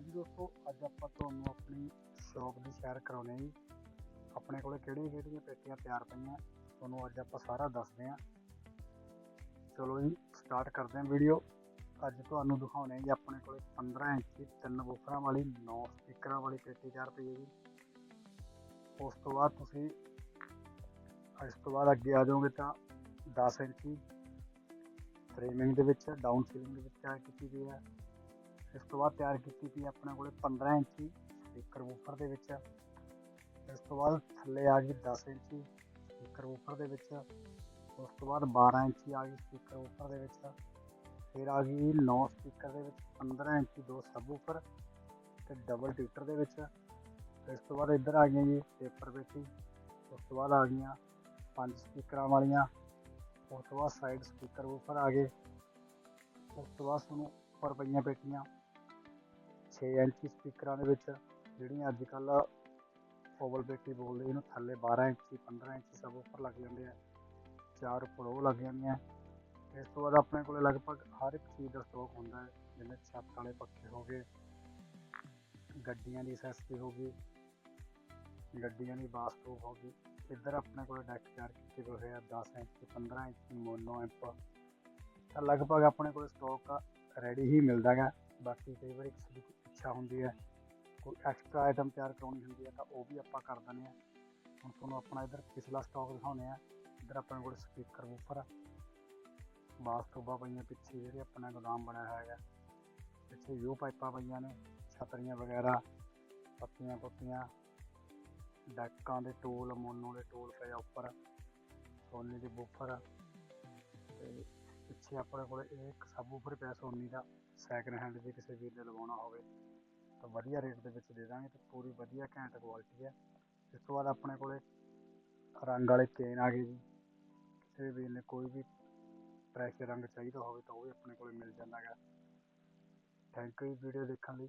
ਹਾਂਜੀ ਦੋਸਤੋ, ਅੱਜ ਆਪਾਂ ਤੁਹਾਨੂੰ ਆਪਣੀ ਸ਼ੌਪ ਦੀ ਸੈਰ ਕਰਾਉਣੇ ਜੀ। ਆਪਣੇ ਕੋਲੇ ਕਿਹੜੀਆਂ ਕਿਹੜੀਆਂ ਪੇਟੀਆਂ ਤਿਆਰ ਪਈਆਂ, ਤੁਹਾਨੂੰ ਅੱਜ ਆਪਾਂ ਸਾਰਾ ਦੱਸਦੇ ਹਾਂ। ਚਲੋ ਜੀ ਸਟਾਰਟ ਕਰਦੇ ਹਾਂ ਵੀਡੀਓ ਅੱਜ ਤੁਹਾਨੂੰ ਦਿਖਾਉਣੇ ਜੀ, ਆਪਣੇ ਕੋਲੇ 15 ਇੰਚੀ ਤਿੰਨ ਬੂਫਰਾਂ ਵਾਲੀ 9 ਸਪੀਕਰਾਂ ਵਾਲੀ ਪੇਟੀ ਤਿਆਰ ਪਈ ਹੈ ਜੀ। ਉਸ ਤੋਂ ਬਾਅਦ ਤੁਸੀਂ ਇਸ ਤੋਂ ਬਾਅਦ ਅੱਗੇ ਆ ਜਾਓਗੇ ਤਾਂ 10 ਇੰਚੀ ਫਰੇਮਿੰਗ ਦੇ ਵਿੱਚ ਡਾਊਨ ਸੀਲਿੰਗ ਦੇ ਵਿੱਚ ਤਿਆਰ ਕੀਤੀ ਗਈ ਹੈ। ਇਸ ਤੋਂ ਬਾਅਦ ਤਿਆਰ ਕੀਤੀ ਗਈ ਆਪਣੇ ਕੋਲੇ 15 ਇੰਚੀ ਸਪੀਕਰ ਵੂਫਰ ਦੇ ਵਿੱਚ। ਇਸ ਤੋਂ ਬਾਅਦ ਥੱਲੇ ਆ ਗਈ 10 ਇੰਚੀ ਸਪੀਕਰ ਵੂਫਰ ਦੇ ਵਿੱਚ। ਉਸ ਤੋਂ ਬਾਅਦ 12 ਇੰਚੀ ਆ ਗਈ ਸਪੀਕਰ ਵੂਫਰ ਦੇ ਵਿੱਚ। ਫਿਰ ਆ ਗਈ 9 ਸਪੀਕਰ ਦੇ ਵਿੱਚ 15 ਇੰਚੀ ਦੋ ਸਬ ਵੂਫਰ ਤੇ ਡਬਲ ਟੀਟਰ ਦੇ ਵਿੱਚ। ਇਸ ਤੋਂ ਬਾਅਦ ਇੱਧਰ ਆ ਗਈਆਂ ਜੀ ਪੇਪਰ ਪੇਟੀ। ਉਸ ਤੋਂ ਬਾਅਦ ਆ ਗਈਆਂ ਪੰਜ ਸਪੀਕਰਾਂ ਵਾਲੀਆਂ। ਉਸ ਤੋਂ ਬਾਅਦ ਸਾਈਡ ਸਪੀਕਰ ਵੂਫਰ ਆ ਗਏ। ਉਸ ਤੋਂ ਬਾਅਦ ਤੁਹਾਨੂੰ ਉੱਪਰ ਪਈਆਂ ਪੇਟੀਆਂ। 6 ਇੰਚੀ ਸਪੀਕਰਾਂ ਦੇ ਵਿੱਚ ਜਿਹੜੀਆਂ ਅੱਜ ਕੱਲ੍ਹ ਓਵਲ ਪੇਟੀ ਬੋਲਦੇ, ਇਹਨੂੰ ਥੱਲੇ 12 ਇੰਚੀ 15 ਇੰਚੀ ਸਭ ਉੱਪਰ ਲੱਗ ਜਾਂਦੇ ਆ, ਚਾਰ ਉੱਪਰ ਉਹ ਲੱਗ ਜਾਂਦੀਆਂ। ਇਸ ਤੋਂ ਬਾਅਦ ਆਪਣੇ ਕੋਲੇ ਲਗਭਗ ਹਰ ਇੱਕ ਚੀਜ਼ ਦਾ ਸਟਾਕ ਹੁੰਦਾ ਹੈ, ਜਿਵੇਂ ਛੱਤ ਵਾਲੇ ਪੱਖੇ ਹੋ ਗਏ, ਗੱਡੀਆਂ ਦੀ ਅਸੈਸਰੀ ਹੋ ਗਈ, ਗੱਡੀਆਂ ਦੀ ਬਾਸਟੋਪ ਹੋ ਗਈ। ਇੱਧਰ ਆਪਣੇ ਕੋਲ ਡੈਕ ਤਿਆਰ ਕੀਤੇ ਹੋਏ ਆ 10 ਇੰਚ 15 ਇੰਚ, ਮੋਨੋ ਐਂਪ। ਤਾਂ ਲਗਭਗ ਆਪਣੇ ਕੋਲ ਸਟਾਕ ਰੈਡੀ ਹੀ ਮਿਲਦਾ ਗਾ ਬਾਕੀ ਕਈ ਵਾਰੀ ਇੱਛਾ ਹੁੰਦੀ ਹੈ, ਕੋਈ ਐਕਸਟਰਾ ਆਈਟਮ ਤਿਆਰ ਕਰਾਉਣੀ ਹੁੰਦੀ ਹੈ ਤਾਂ ਉਹ ਵੀ ਆਪਾਂ ਕਰ ਦਿੰਦੇ ਹਾਂ। ਹੁਣ ਤੁਹਾਨੂੰ ਆਪਣਾ ਇੱਧਰ ਪਿਛਲਾ ਸਟਾਕ ਦਿਖਾਉਂਦੇ ਆ ਇੱਧਰ ਆਪਣੇ ਕੋਲ ਸਪੀਕਰ ਵੂਫਰ ਬਾਸ ਟੋਬਾ ਪਈਆਂ ਪਿੱਛੇ ਜਿਹੜੇ ਆਪਣਾ ਗੋਦਾਮ ਬਣਿਆ ਹੋਇਆ ਹੈਗਾ ਪਿੱਛੇ ਯੂ ਪਾਈਪਾਂ ਪਈਆਂ ਨੇ, ਛਤਰੀਆਂ ਵਗੈਰਾ, ਪੱਤੀਆਂ ਪੁੱਤੀਆਂ, ਡੈਕਾਂ ਦੇ ਟੋਲ ਮੋਨੋ ਦੇ ਟੋਲ ਪਏ ਉੱਪਰ, ਸੋਨੇ ਦੇ ਬੂਫਰ ਪਿੱਛੇ ਆਪਣੇ ਕੋਲ ਇਹ ਇੱਕ ਸਬ ਉੱਪਰ ਪਿਆ ਸੋਨੀ ਦਾ ਸੈਕਿੰਡ ਹੈਂਡ ਜੇ ਕਿਸੇ ਵੀਰ ਨੇ ਲਵਾਉਣਾ ਹੋਵੇ, ਤਾਂ ਵਧੀਆ ਰੇਟ ਦੇ ਵਿੱਚ ਦੇ ਦਾਂਗੇ ਤੇ ਪੂਰੀ ਵਧੀਆ ਘੈਂਟ ਕੁਆਲਿਟੀ ਹੈ। ਇਸ ਤੋਂ ਬਾਅਦ ਆਪਣੇ ਕੋਲੇ ਰੰਗ ਵਾਲੇ ਕੇਨ ਆ ਗਏ ਜੀ। ਕਿਸੇ ਵੀਰ ਨੇ ਕੋਈ ਵੀ ਪ੍ਰੈਸ਼ਰ ਰੰਗ ਚਾਹੀਦਾ ਹੋਵੇ ਤਾਂ ਉਹ ਵੀ ਆਪਣੇ ਕੋਲੇ ਮਿਲ ਜਾਂਦਾ ਹੈਗਾ ਥੈਂਕ ਯੂ ਵੀਡੀਓ ਦੇਖਣ ਲਈ।